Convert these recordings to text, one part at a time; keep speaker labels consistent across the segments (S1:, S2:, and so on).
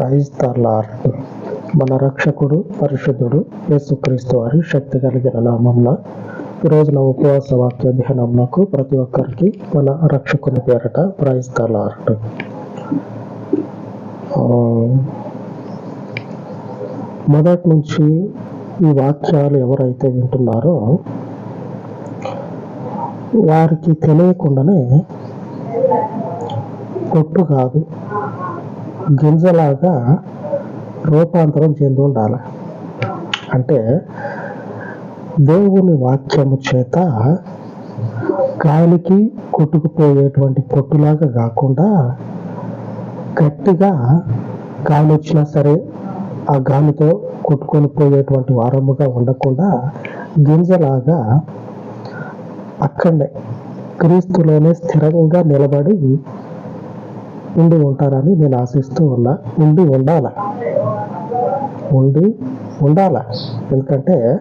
S1: Praise the lord మన రక్షకుడు పరిశుద్ధుడు యేసుక్రీస్తు వారి శక్తి కలిగిన నామంలో రోజున ఉపవాస వాక్య ధ్యానంకు ప్రతి ఒక్కరికి మన రక్షకుని పేరట ప్రైజ్ ద లార్డ్ మొదటి నుంచి ఈ వాక్యాలు ఎవరైతే వింటున్నారో వారికి తెలియకుండానే కొట్టు కాదు గింజలాగా రూపాంతరం చెంది ఉండాలి. అంటే దేవుని వాక్యము చేత గాలికి కొట్టుకుపోయేటువంటి పొట్టులాగా కాకుండా గట్టిగా గాలి వచ్చినా సరే ఆ గాలితో కొట్టుకొని పోయేటువంటి వారముగా ఉండకుండా గింజలాగా అక్కడనే క్రీస్తులోనే స్థిరంగా నిలబడి ఉండి ఉంటారని నేను ఆశిస్తూ ఉన్నా. ఉండి ఉండాల. ఉండి ఉండాల. ఎందుకంటే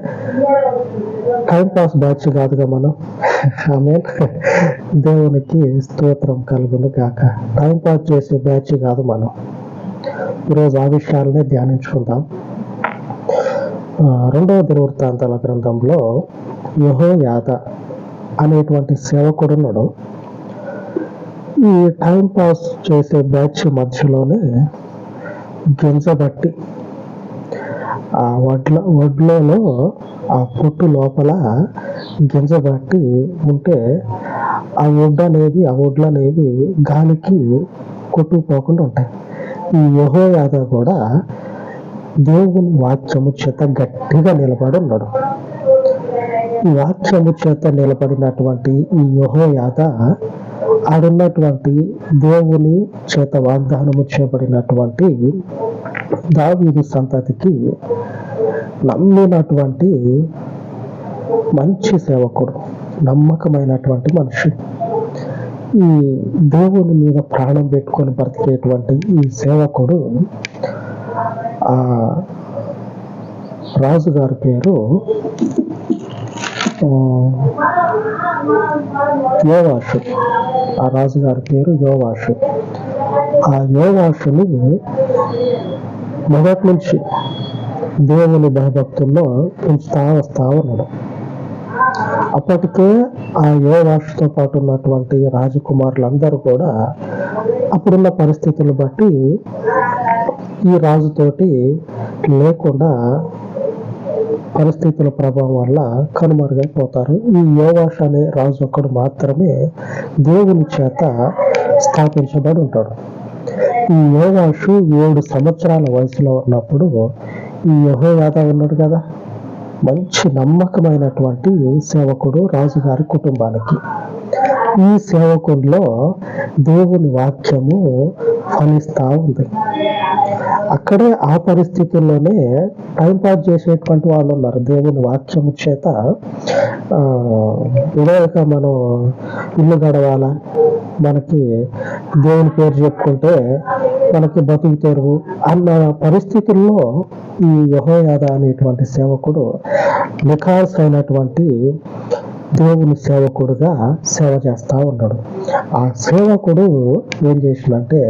S1: టైం పాస్ బ్యాచ్ కాదుగా మనం. ఆమె దేవునికి స్తోత్రం కలుగును కాక టైం పాస్ చేసే బ్యాచ్ కాదు మనం. ఈరోజు ఆ విషయాలనే ధ్యానించుకుందాం. రెండవ దినవృత్తాంతాల గ్రంథంలో యహో యాద అనేటువంటి సేవకుడున్నాడు. ఈ టైం పాస్ చేసే బ్యాచ్ మధ్యలోనే గింజబట్టి ఆ వడ్ల వడ్లలో ఆ పొట్టు లోపల గింజబట్టి ఉంటే ఆ వడ్డు అనేది ఆ వడ్లు అనేవి గాలికి కొట్టుకుపోకుండా ఉంటాయి. ఈ యహోయాద కూడా దేవుని వాక్యము చేత గట్టిగా నిలబడి ఉన్నాడు. ఈ వాక్యము చేత నిలబడినటువంటి ఈ యహోయాద ఆడున్నటువంటి దేవుని చేత వాగ్దానము చేయబడినటువంటి దావీదు సంతతికి నమ్మినటువంటి మంచి సేవకుడు నమ్మకమైనటువంటి మనిషి. ఈ దేవుని మీద ప్రాణం పెట్టుకొని బ్రతికేటువంటి ఈ సేవకుడు ఆ రాజుగారి పేరు యోవాషు. ఆ రాజుగారి పేరు యోవాషు. ఆ యోవాషుని మొదటి నుంచి దేవుని భయభక్తుల్లో పెంచుతా వస్తా ఉన్నాడు అప్పటికే ఆ యోవాషుతో పాటు ఉన్నటువంటి రాజకుమారులందరూ కూడా అప్పుడున్న పరిస్థితులు బట్టి ఈ రాజుతోటి లేకుండా పరిస్థితుల ప్రభావం వల్ల కనుమరుగైపోతారు. ఈ యోవాష్ అనే రాజు ఒక్కడు మాత్రమే దేవుని చేత స్థాపించబడి ఉంటాడు. ఈ యోవాషు ఏడు సంవత్సరాల వయసులో ఉన్నప్పుడు ఈ యహోయాద ఉన్నాడు కదా? మంచి నమ్మకమైనటువంటి సేవకుడు రాజుగారి కుటుంబానికి. ఈ సేవకుల్లో దేవుని వాక్యము ఫలిస్తా ఉంది. అక్కడే ఆ పరిస్థితుల్లోనే టైం పాస్ చేసేటువంటి వాళ్ళు ఉన్నారు. దేవుని వాక్యం చేత ఇదేక మనం ఇల్లు గడవాలా? మనకి దేవుని పేరు చెప్పుకుంటే మనకి బతుకు తెరువు అన్న పరిస్థితుల్లో ఈ యహోయాద అనేటువంటి సేవకుడు నిఖాస్ అయినటువంటి దేవుని సేవకుడుగా సేవ చేస్తా ఉన్నాడు. ఆ సేవకుడు ఏం చేసిందంటే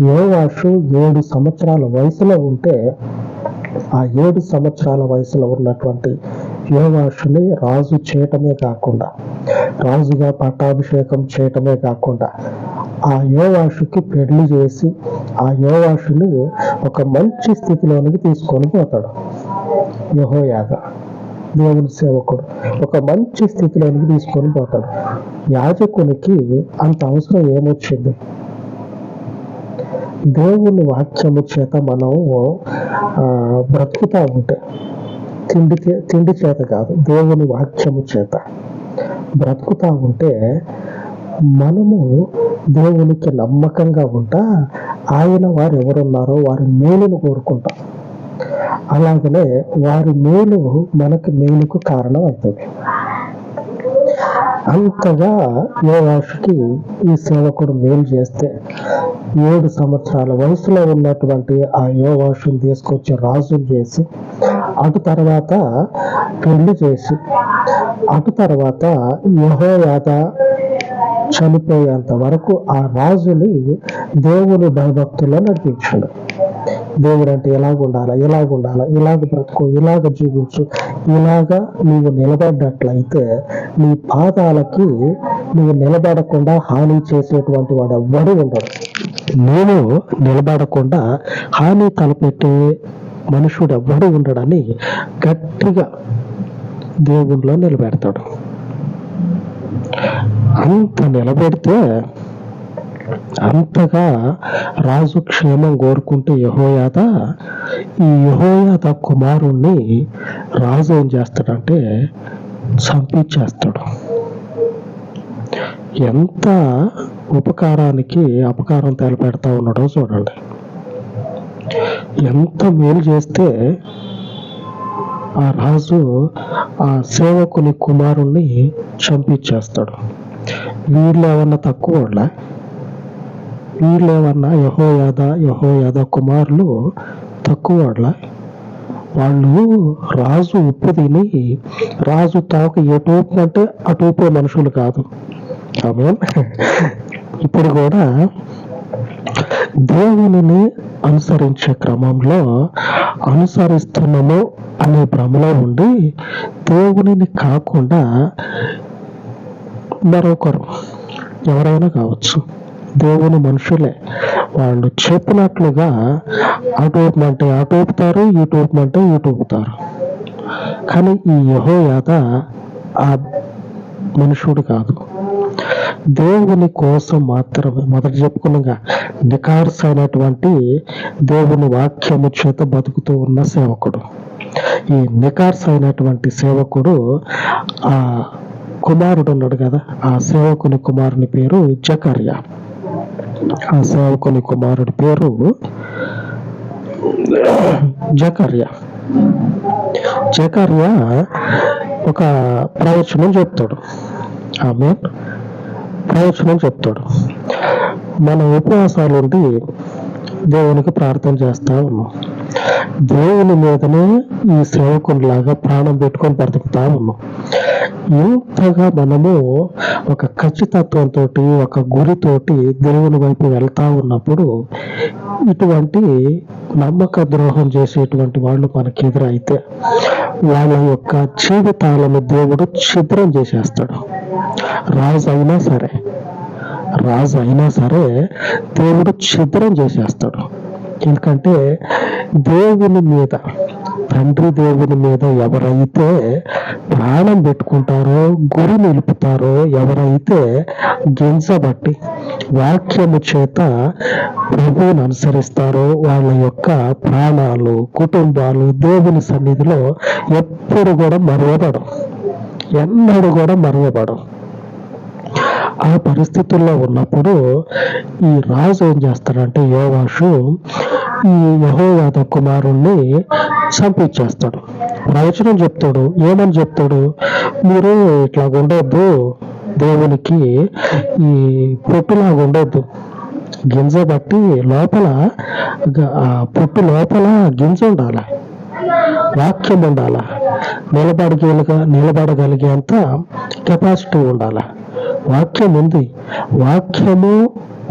S1: యోవాషు ఏడు సంవత్సరాల వయసులో ఉంటే ఆ ఏడు సంవత్సరాల వయసులో ఉన్నటువంటి యోవాషుని రాజు చేయటమే కాకుండా రాజుగా పట్టాభిషేకం చేయటమే కాకుండా ఆ యోవాషుకి పెళ్ళి చేసి ఆ యోవాషుని ఒక మంచి స్థితిలోనికి తీసుకొని పోతాడు. యహోయాగా దేవుని సేవకుడు. ఒక మంచి స్థితిలోనికి తీసుకొని పోతాడు. యాజకునికి అంత అవసరం ఏమొచ్చింది? దేవుని వాక్యము చేత మనం ఆ, బ్రతుకుతా ఉంటే తిండి చే- తిండి చేత కాదు దేవుని వాక్యము చేత బ్రతుకుతా ఉంటే మనము దేవునికి నమ్మకంగా ఉంటా. ఆయన వారు ఎవరున్నారో వారి మేలును కోరుకుంటాం. అలాగనే వారి మేలు మనకి మేలుకు కారణం అవుతుంది. అంతగా యోవాషుకి ఈ సేవకుడు మేలు చేస్తే ఏడు సంవత్సరాల వయసులో ఉన్నటువంటి ఆ యోగాషుని తీసుకొచ్చి రాజుని చేసి అటు తర్వాత పెళ్ళి చేసి అటు తర్వాత యహోయాద చనిపోయేంత వరకు ఆ రాజుని దేవుని భయభక్తుల్లో నడిపించాడు. దేవుడు అంటే ఎలాగ ఉండాలా? ఉండాలా? ఇలాగ బ్రతుకు? ఇలాగ జీవించు? ఇలాగా నీవు నిలబడ్డట్లయితే నీ పాదాలకి నువ్వు నిలబడకుండా హాని చేసేటువంటి వాడు ఎవ్వడు ఉండడు. నేను నిలబడకుండా హాని తలపెట్టే మనుషుడు ఎవ్వడు ఉండడని గట్టిగా దేవుళ్ళో నిలబెడతాడు. అంత నిలబెడితే అంతగా రాజు క్షేమం కోరుకుంటే యహోయాత ఈ యహోయాత కుమారుణ్ణి రాజు ఏం చేస్తాడంటే చంపించేస్తాడు. ఎంత ఉపకారానికి అపకారం తెలపెడతా ఉన్నాడో చూడండి. ఎంత మేలు చేస్తే ఆ రాజు ఆ సేవకుని కుమారుణ్ణి చంపించేస్తాడు. వీళ్ళు ఏమన్నా తక్కువ వాళ్ళ? వీళ్ళు ఏమన్నా యహోయాద యహోయాద కుమారులు తక్కువ వాళ్ళ వాళ్ళు రాజు ఉప్పు తిని రాజు తాక ఎటూపు అంటే అటూపే మనుషులు కాదు. ఇప్పుడు కూడా దేవునిని అనుసరించే క్రమంలో అనుసరిస్తున్నాము అనే భ్రమలో ఉండి దేవునిని కాకుండా మరొకరు ఎవరైనా కావచ్చు. దేవుని మనుషులే. వాళ్ళు చెప్పినట్లుగా అటూపమంటే అటూపుతారు ఇటూపమంటే ఇటూపుతారు కానీ ఈ యహోయాత ఆ మనుషుడు కాదు. దేవుని కోసం మాత్రమే మొదట చెప్పుకున్నగా నికార్స్ అయినటువంటి దేవుని వాక్యము చేత బతుకుతూ ఉన్న సేవకుడు. ఈ నికార్స్ అయినటువంటి సేవకుడు ఆ కుమారుడు ఉన్నాడు కదా ఆ సేవకుని కుమారుని పేరు జకర్య. ఆ సేవకుని కుమారుడి పేరు జకర్య. జకర్య ఒక ప్రవచనం చెప్తాడు. ఆమె ప్రవచనం చెప్తాడు. మన ఉపవాసాలు దేవునికి ప్రార్థన చేస్తా ఉన్నాం. దేవుని మీదనే ఈ సేవకునిలాగా ప్రాణం పెట్టుకొని బ్రతుకుతా ఉన్నాం. ఇంతగా మనము ఒక ఖచ్చితత్వంతో ఒక గురితోటి దేవుని వైపు వెళ్తా ఉన్నప్పుడు ఇటువంటి నమ్మక ద్రోహం చేసేటువంటి వాళ్ళు మనకి ఎదురైతే వాళ్ళ యొక్క జీవితాలను దేవుడు ఛిద్రం చేసేస్తాడు. రాజు అయినా సరే రాజు అయినా సరే దేవుడు ఛిద్రం చేసేస్తాడు. ఎందుకంటే దేవుని మీద తండ్రి దేవుని మీద ఎవరైతే ప్రాణం పెట్టుకుంటారో గురి నిలుపుతారో ఎవరైతే గింజబట్టి వాక్యము చేత ప్రభువుని అనుసరిస్తారో వాళ్ళ యొక్క ప్రాణాలు కుటుంబాలు దేవుని సన్నిధిలో ఎప్పుడు కూడా మరవబడం ఎన్నడూ కూడా మరవబడం ఆ పరిస్థితుల్లో ఉన్నప్పుడు ఈ రాజు ఏం చేస్తాడంటే యోవాషు ఈ యహోవాద కుమారుణ్ణి చంపించేస్తాడు. ప్రవచనం చెప్తాడు. ఏమని చెప్తాడు? మీరు ఇట్లా ఉండొద్దు. దేవునికి ఈ పొట్టులాగా ఉండొద్దు. గింజ బట్టి లోపల ఆ పొట్టు లోపల గింజ ఉండాలి. వాక్యం ఉండాల. నిలబడగలిగ నిలబడగలిగేంత కెపాసిటీ ఉండాలా. వాక్యం ఉంది వాక్యము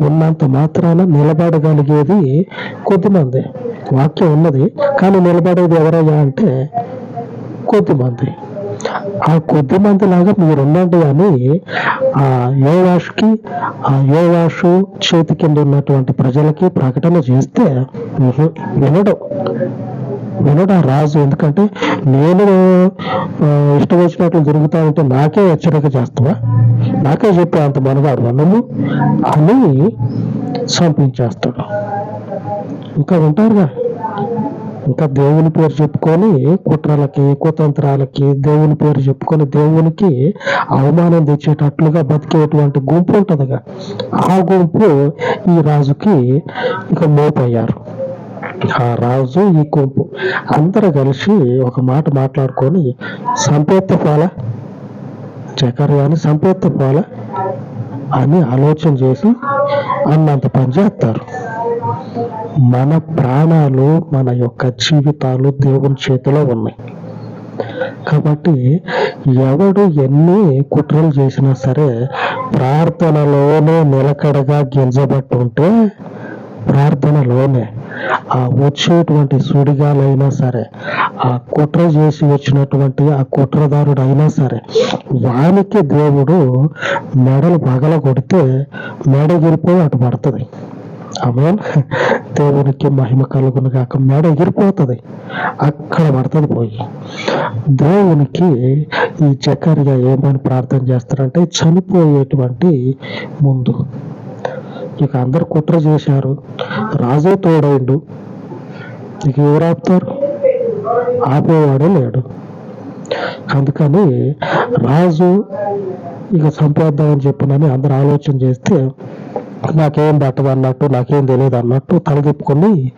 S1: ఉన్నంత మాత్రాన నిలబడగలిగేది కొద్దిమంది. వాక్యం ఉన్నది కానీ నిలబడేది ఎవరయ్యా అంటే కొద్దిమంది. ఆ కొద్ది మంది లాగా మీరు ఉండండి అని ఆ యోవాషుకి ఆ యోవాషు చేతి కింద ఉన్నటువంటి ప్రజలకి ప్రకటన చేస్తే వినడు. వినడం రాజు ఎందుకంటే నేను ఇష్టం వచ్చినట్లు జరుగుతా ఉంటే నాకే హెచ్చరిక చేస్తావా? నాకే చెప్పే అంత మనగాడు మనము అని సంపించేస్తాడు ఇంకా ఉంటారుగా? ఇంకా దేవుని పేరు చెప్పుకొని కుట్రలకి కుతంత్రాలకి దేవుని పేరు చెప్పుకొని దేవునికి అవమానం తెచ్చేటట్లుగా బతికేటువంటి గుంపు ఉంటుందిగా. ఆ గుంపు ఈ రాజుకి ఇక మోపయ్యారు. ఆ రాజు ఈ గుంపు అందరూ కలిసి ఒక మాట మాట్లాడుకొని సంపేత్త పోల చకర్యాన్ని సంపేత్త పోల అని ఆలోచన చేసి అన్నంత పని చేస్తారు. మన ప్రాణాలు మన యొక్క జీవితాలు దేవుని చేతిలో ఉన్నాయి. కాబట్టి ఎవడు ఎన్ని కుట్రలు చేసినా సరే ప్రార్థనలోనే నిలకడగా గింజబట్టుంటే ఉంటే ప్రార్థనలోనే ఆ వచ్చేటువంటి సుడిగాలైనా సరే ఆ కుట్ర చేసి వచ్చినటువంటి ఆ కుట్రదారుడు అయినా సరే వానికి దేవుడు మెడలు పగల కొడితే మెడ ఎగిరిపోయి అటు పడుతుంది. ఆమె దేవునికి మహిమ కలుగును కాక మెడ ఎగిరిపోతుంది అక్కడ పడుతుంది పోయి. దేవునికి ఈ చక్కరిగా ఏమని ప్రార్థన చేస్తారంటే చనిపోయేటువంటి ముందు. ఇక అందరు కుట్ర చేశారు. రాజే తోడైండు. ఇక ఎవరు ఆపుతారు? ఆపేవాడే లేడు. అందుకని రాజు ఇక చంపేద్దామని చెప్పినని అందరు ఆలోచన చేస్తే నాకేం పట్టదు అన్నట్టు నాకేం తెలియదు అన్నట్టు తల తిప్పుకొని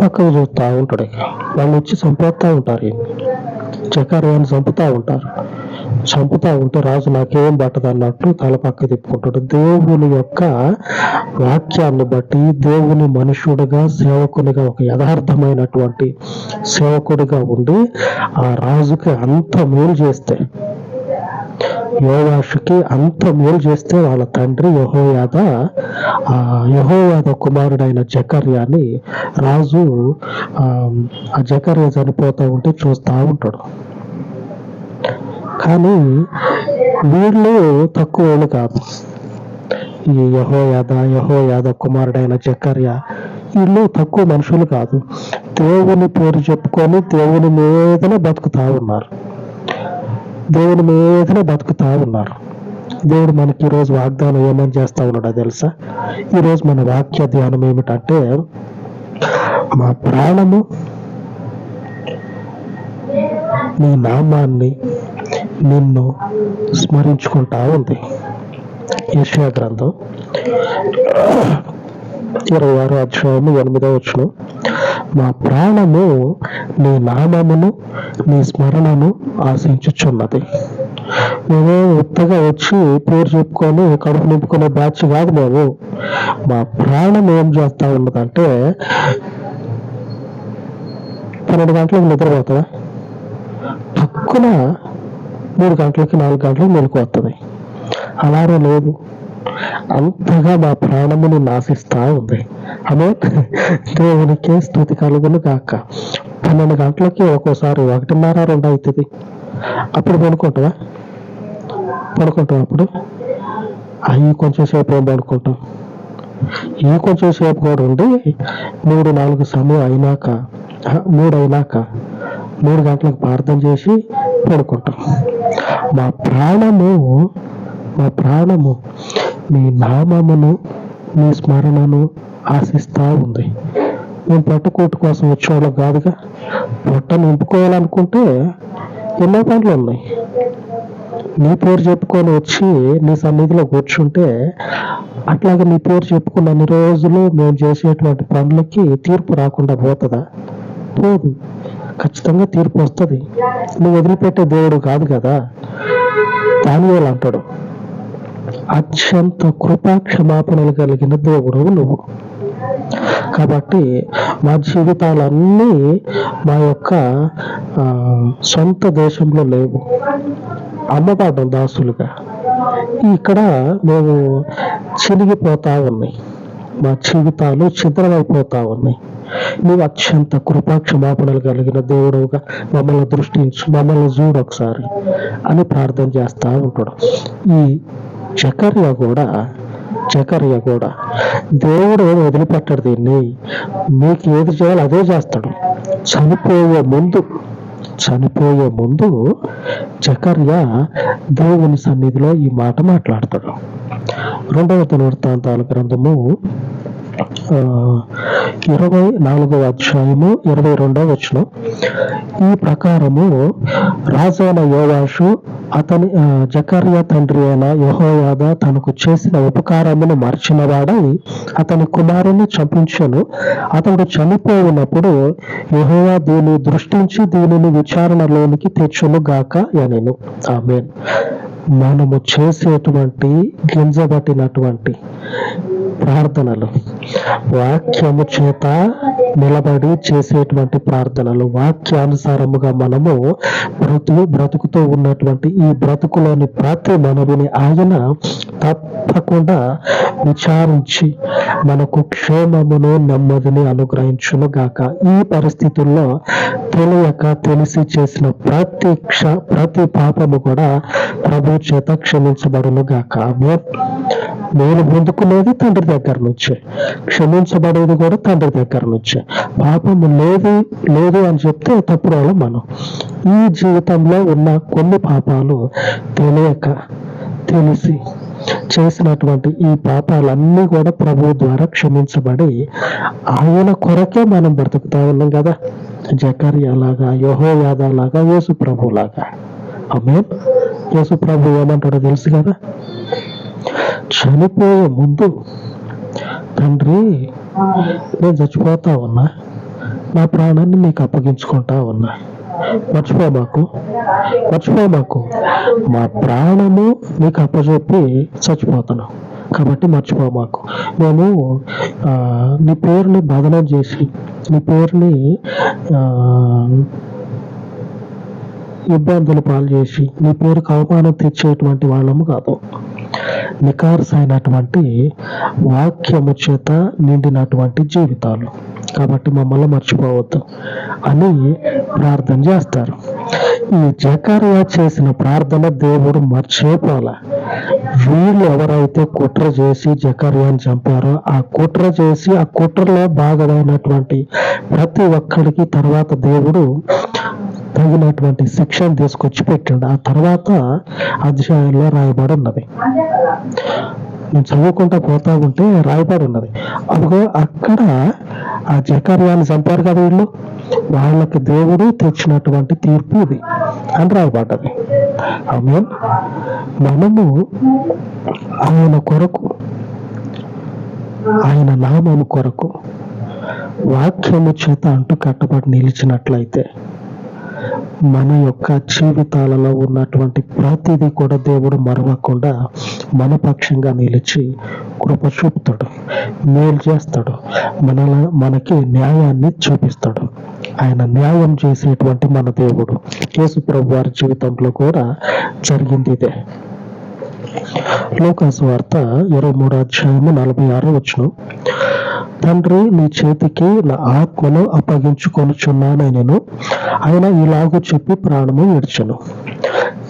S1: పక్కకు చూస్తూ ఉంటాడు ఇక. వాళ్ళు వచ్చి చంపేస్తూ ఉంటారు ఈయన్ని. చకార్యాన్ని చంపుతూ ఉంటారు. చంపుతా ఉంటే రాజు నాకేం పట్టదు అన్నట్టు తల పక్క తిప్పుకుంటాడు దేవుని యొక్క వాక్యాన్ని బట్టి దేవుని మనుషుడిగా సేవకునిగా ఒక యథార్థమైనటువంటి సేవకుడిగా ఉండి ఆ రాజుకి అంత మేలు చేస్తే యోవాషుకి అంత మేలు చేస్తే వాళ్ళ తండ్రి యహోయాద ఆ యహోయాద కుమారుడైన జకర్యాని రాజు ఆ జకర్య చనిపోతా ఉంటే చూస్తా ఉంటాడు. కానీ వీళ్ళు తక్కువ వాళ్ళు కాదు. ఈ యహోయాద యహోయాద కుమారుడైన జకర్య వీళ్ళు తక్కువ మనుషులు కాదు. దేవుని పేరు చెప్పుకొని దేవుని మీదనే బతుకుతా ఉన్నారు. దేవుని మీదనే బతుకుతా ఉన్నారు. దేవుడు మనకి ఈరోజు వాగ్దానం ఏమని చేస్తా ఉన్నాడో తెలుసా? ఈరోజు మన వాక్య ధ్యానం ఏమిటంటే మా ప్రాణము నీ నామాన్ని నిన్ను స్మరించుకుంటా ఉంది. యెషయా గ్రంథం ఇరవై ఆరు అధ్యాయము ఎనిమిదో వచ్చును మా ప్రాణము నీ నామమును నీ స్మరణను ఆశించుచున్నది. మేము ఉత్తగా వచ్చి పేరు చెప్పుకొని కడుపు నింపుకునే బ్యాచ్ కాదు మేము మా ప్రాణం ఏం చేస్తా ఉన్నదంటే పన్నెండు గంటలకు నిద్రపోతుందా పక్కున మూడు గంటలకి నాలుగు గంటలకు మెలకు వస్తుంది లేదు. అంతగా మా ప్రాణముని నాశిస్తా ఉంది. ఆమె దేవునికి స్థుతి కలుగును కాక పన్నెండు గంటలకి ఒక్కోసారి ఒకటిన్నర రెండు అవుతుంది. అప్పుడు పడుకుంటావా పడుకుంటాం అప్పుడు? అవి కొంచెం సేపు ఏం పడుకుంటాం ఈ కొంచెం సేపు కూడా ఉండి మూడు నాలుగు సమయం అయినాక మూడు అయినాక మూడు గంటలకు ప్రార్థన చేసి పడుకుంటాం. మా ప్రాణము మా ప్రాణము నీ నామమును నీ స్మరణను ఆశిస్తూ ఉంది. మేము పట్టుకోటు కోసం వచ్చేవాళ్ళం కాదుగా. పొట్ట నింపుకోవాలనుకుంటే ఎన్నో పనులు ఉన్నాయి. నీ పేరు చెప్పుకొని వచ్చి నీ సన్నిధిలో కూర్చుంటే అట్లాగే నీ పేరు చెప్పుకున్న అన్ని రోజులు మేము చేసేటువంటి పనులకి తీర్పు రాకుండా పోతుందా? పోదు. ఖచ్చితంగా తీర్పు వస్తుంది. నువ్వు వదిలిపెట్టే దేవుడు కాదు కదా? దానివేలు అంటాడు. అత్యంత కృపా క్షమాపణలు కలిగిన దేవుడు నువ్వు. కాబట్టి మా జీవితాలన్నీ మా యొక్క ఆ, సొంత దేశంలో లేవు. అమ్మబాటం దాసులుగా. ఇక్కడ మేము చినిగిపోతా ఉన్నాయి. మా జీవితాలు చిత్రమైపోతా ఉన్నాయి. నువ్వు అత్యంత కృపా క్షమాపణలు కలిగిన దేవుడుగా మమ్మల్ని దృష్టించు మమ్మల్ని చూడు ఒకసారి అని ప్రార్థన చేస్తా ఉంటాడు. ఈ చకర్య కూడా చకర్య కూడా దేవుడు వదిలిపెట్టడు దీన్ని. మీకు ఏది చేయాలో అదే చేస్తాడు. చనిపోయే ముందు చనిపోయే ముందు చకర్య దేవుని సన్నిధిలో ఈ మాట మాట్లాడతాడు. రెండవ దినవృత్తాంతాల గ్రంథము ఇరవై నాలుగవ అధ్యాయము ఇరవై రెండవ వచనం. ఈ ప్రకారము రాజైన యోవాషు అతని జకర్య తండ్రి అయిన యహోయాద తనకు చేసిన ఉపకారమును మర్చినవాడై అతని కుమారుని చంపించను. అతడు చనిపోయినప్పుడు యహోయా దీన్ని దృష్టించి దీనిని విచారణలోనికి తెచ్చును గాక అనెను. ఆమె మనము చేసేటువంటి గింజబట్టినటువంటి ప్రార్థనలు. వాక్యము చేత నిలబడి చేసేటువంటి ప్రార్థనలు. వాక్యానుసారముగా మనము బ్రతుకు బ్రతుకుతూ ఉన్నటువంటి ఈ బ్రతుకులోని ప్రతి మనవిని ఆయన తప్పకుండా విచారించి మనకు క్షేమమును నెమ్మదిని అనుగ్రహించును గాక ఈ పరిస్థితుల్లో తెలియక తెలిసి చేసిన ప్రతి క్ష ప్రతి పాపము కూడా ప్రభు చేత క్షమించబడును గాక నేను పొందుకునేది తండ్రి దగ్గర నుంచే క్షమించబడేది కూడా తండ్రి దగ్గర నుంచే పాపము లేదు లేదు అని చెప్తే తప్పుడు వాళ్ళం మనం. ఈ జీవితంలో ఉన్న కొన్ని పాపాలు తెలియక తెలిసి చేసినటువంటి ఈ పాపాలన్నీ కూడా ప్రభు ద్వారా క్షమించబడి ఆయన కొరకే మనం బ్రతుకుతా ఉన్నాం కదా. జకర్యా యహోయాదలాగా లాగా యేసు ప్రభులాగా లాగా యేసు ప్రభు ఏమంటాడో తెలుసు కదా? చనిపోయే ముందు తండ్రి నేను చచ్చిపోతా ఉన్నా నా ప్రాణాన్ని నీకు అప్పగించుకుంటా ఉన్నా మర్చిపో మాకు. మర్చిపో మాకు. మా ప్రాణము నీకు అప్పచెప్పి చచ్చిపోతాను. కాబట్టి మర్చిపో మాకు. మేము ఆ, నీ పేరుని బదనం చేసి నీ పేరుని ఆ, ఇబ్బందులు పాలు చేసి నీ పేరుకు అవమానం తెచ్చేటువంటి వాళ్ళము కాదు. నికార్సైనటువంటి వాక్యము చేత నిండినటువంటి జీవితాలు. కాబట్టి మమ్మల్ని మర్చిపోవద్దు. అని ప్రార్థన చేస్తారు. ఈ జకారియా చేసిన ప్రార్థన దేవుడు మర్చిపోలే. వీళ్ళు ఎవరైతే కుట్ర చేసి జకర్యాన్ని చంపారో ఆ కుట్ర చేసి ఆ కుట్రలో భాగమైనటువంటి ప్రతి ఒక్కడికి తర్వాత దేవుడు తగినటువంటి శిక్షను తీసుకొచ్చి పెట్టాడు. ఆ తర్వాత అధ్యాయంలో రాయబడి ఉన్నది. చదువుకుంటా పోతా ఉంటే రాయబడి ఉన్నది. అదిగో అక్కడ ఆ జకర్యాన్ని చంపారు కదా వీళ్ళు. వాళ్ళకి దేవుడు తెచ్చినటువంటి తీర్పు ఇది అని రాయబడ్డది ఆమె మనము ఆయన కొరకు ఆయన నామము కొరకు వాక్యము చేత అంటు కట్టబడి నిలిచినట్లయితే మన యొక్క జీవితాలలో ఉన్నటువంటి ప్రతిదీ కూడా దేవుడు మరవకుండా మన పక్షంగా నిలిచి కృప చూపుతాడు మేలు చేస్తాడు మన మనకి న్యాయాన్ని చూపిస్తాడు. ఆయన న్యాయం చేసేటువంటి మన దేవుడు. యేసు ప్రభు వారి జీవితంలో కూడా జరిగింది ఇదే. లోకాసు వార్త ఇరవై మూడు అధ్యాయము నలభై ఆరో వచ్చును తండ్రి నీ చేతికి నా ఆత్మను అప్పగించుకొనుచున్నాను నేను ఆయన ఇలాగూ చెప్పి ప్రాణము విడిచను.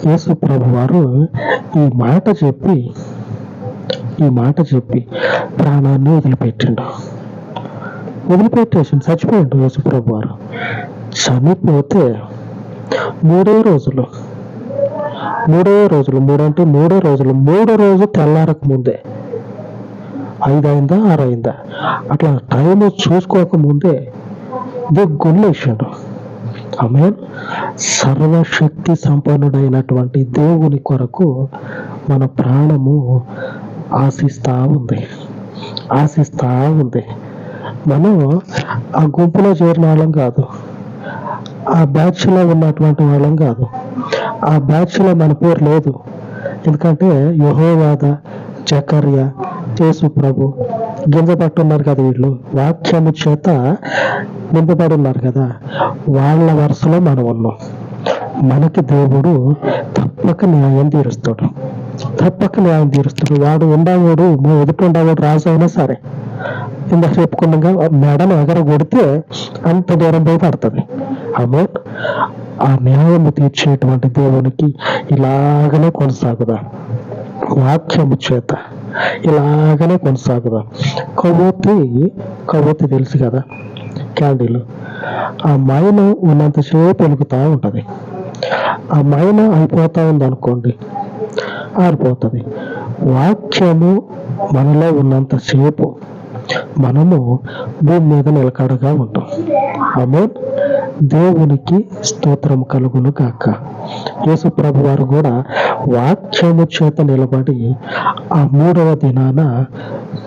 S1: యేసు ప్రభు వారు ఈ మాట చెప్పి ఈ మాట చెప్పి ప్రాణాన్ని వదిలిపెట్టిండు. వదిలిపెట్టేసి చచ్చిపోయిండు యేసు ప్రభు వారు చనిపోతే మూడే రోజులు మూడో రోజులు మూడంటే మూడో రోజులు మూడో రోజు తెల్లారక ముందే. ఐదైందా ఆరైందా? అట్లా టైం చూసుకోక ముందే దిగ్గులేసాడు ఆమె సర్వశక్తి సంపన్నుడైనటువంటి దేవుని కొరకు మన ప్రాణము ఆశిస్తా ఉంది. ఆశిస్తా ఉంది. మనం ఆ గుంపులో చేరిన వాళ్ళం కాదు. ఆ బ్యాచ్లో ఉన్నటువంటి వాళ్ళం కాదు. ఆ బ్యాచ్లో మన పేరు లేదు. ఎందుకంటే యహోవాద జకర్య యేసు ప్రభు గింజ పట్టున్నారు కదా వీళ్ళు. వాక్యము చేత నింపబడి ఉన్నారు కదా. వాళ్ళ వరుసలో మనం ఉన్నాం. మనకి దేవుడు తప్పక న్యాయం తీరుస్తాడు. తప్పక న్యాయం తీరుస్తాడు. వాడు ఉండవాడు మా ఎదుటి ఉండవాడు రాజు అయినా సరే. ఇందాక చెప్పుకున్నాగా మెడను ఎగర కొడితే అంత దూరం పోయి పడుతుంది. అమౌంట్ ఆ న్యాయము తీర్చేటువంటి దేవునికి ఇలాగనే కొనసాగుదాం. వాక్యము చేత ఇలాగనే కొనసాగుదాం. కబోతి కబోతి తెలుసు కదా క్యాండిల్. ఆ మైనం ఉన్నంతసేపు వెలుగుతూ ఉంటుంది. ఆ మైన అయిపోతా ఉంది అనుకోండి ఆరిపోతుంది. వాక్యము మనలో ఉన్నంతసేపు మనము భూమి మీద నిలకడగా ఉంటాం ఆమె దేవునికి స్తోత్రం కలుగును కాక యేసు ప్రభు వారు కూడా వాక్యము చేత నిలబడి ఆ మూడవ దినాన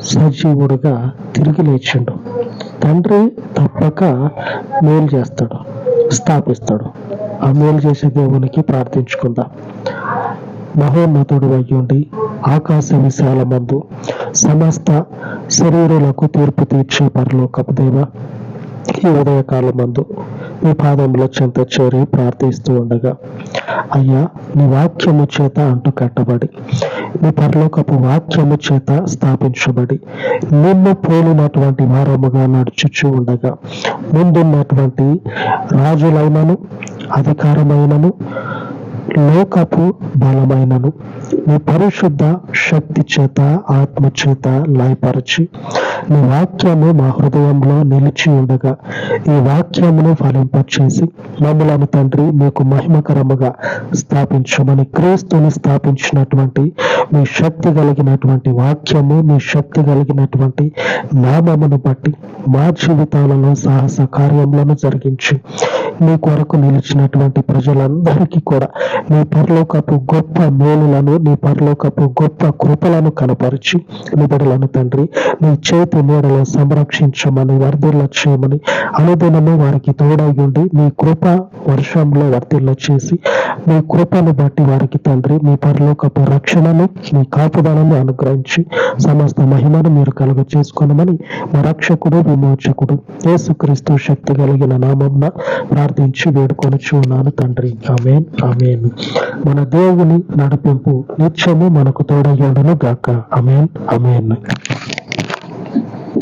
S1: సజీవుడుగా తిరిగి లేచిండు. తండ్రి తప్పక మేలు చేస్తాడు స్థాపిస్తాడు. ఆ మేలు చేసే దేవునికి ప్రార్థించుకుందాం. మహోన్నతుడు అయ్యుండి ఆకాశ విశాలమందు సమస్త శరీరులకు తీర్పు తీర్చే పరలోకపు దేవ ఈ ఉదయకాలమందు మీ పాదంలో చెంత చేరి ప్రార్థిస్తూ ఉండగా అయ్యా నీ వాక్యము చేత అంటు కట్టబడి నీ పరలోకపు వాక్యము చేత స్థాపించబడి నిన్ను పోలినటువంటి వారముగా నడుచుచూ ఉండగా ముందున్నటువంటి రాజులైనను అధికారమైనను లోకపు బలమైనను. నీ పరిశుద్ధ శక్తి చేత ఆత్మ చేత లయపరచి. నీ వాక్యము మా హృదయంలో నిలిచి ఉండగా ఈ వాక్యమును ఫలింపచేసి మమ్మలను తండ్రి మీకు మహిమకరముగా స్థాపించమని క్రీస్తుని స్థాపించినటువంటి మీ శక్తి కలిగినటువంటి వాక్యము మీ శక్తి కలిగినటువంటి నామమును బట్టి మా జీవితాలలో సాహస కార్యములను జరిగించి. మీ కొరకు నిలిచినటువంటి ప్రజలందరికీ కూడా నీ పరలోకపు గొప్ప మేలులను నీ పరలోకపు గొప్ప కృపలను కనపరిచి నిబడులను తండ్రి నీ చేతి నీడలో సంరక్షించమని వర్ధిల్ల చేయమని అనుదినము వారికి తోడై మీ కృప వర్షంలో వర్ధిల్ల చేసి మీ కృపను బట్టి వారికి తండ్రి మీ పరలోకపు రక్షణను మీ కాపుదలను అనుగ్రహించి సమస్త మహిమను మీరు కలుగ చేసుకోనమని మా రక్షకుడు విమోచకుడు యేసుక్రీస్తు శక్తి కలిగిన నామంన ప్రార్థించి వేడుకొని చూన్నాను తండ్రి. ఆమెన్. ఆమెన్. మన దేవుని నడిపింపు నిత్యము మనకు తోడయ్యుండును గాక. అమేన్ అమేన్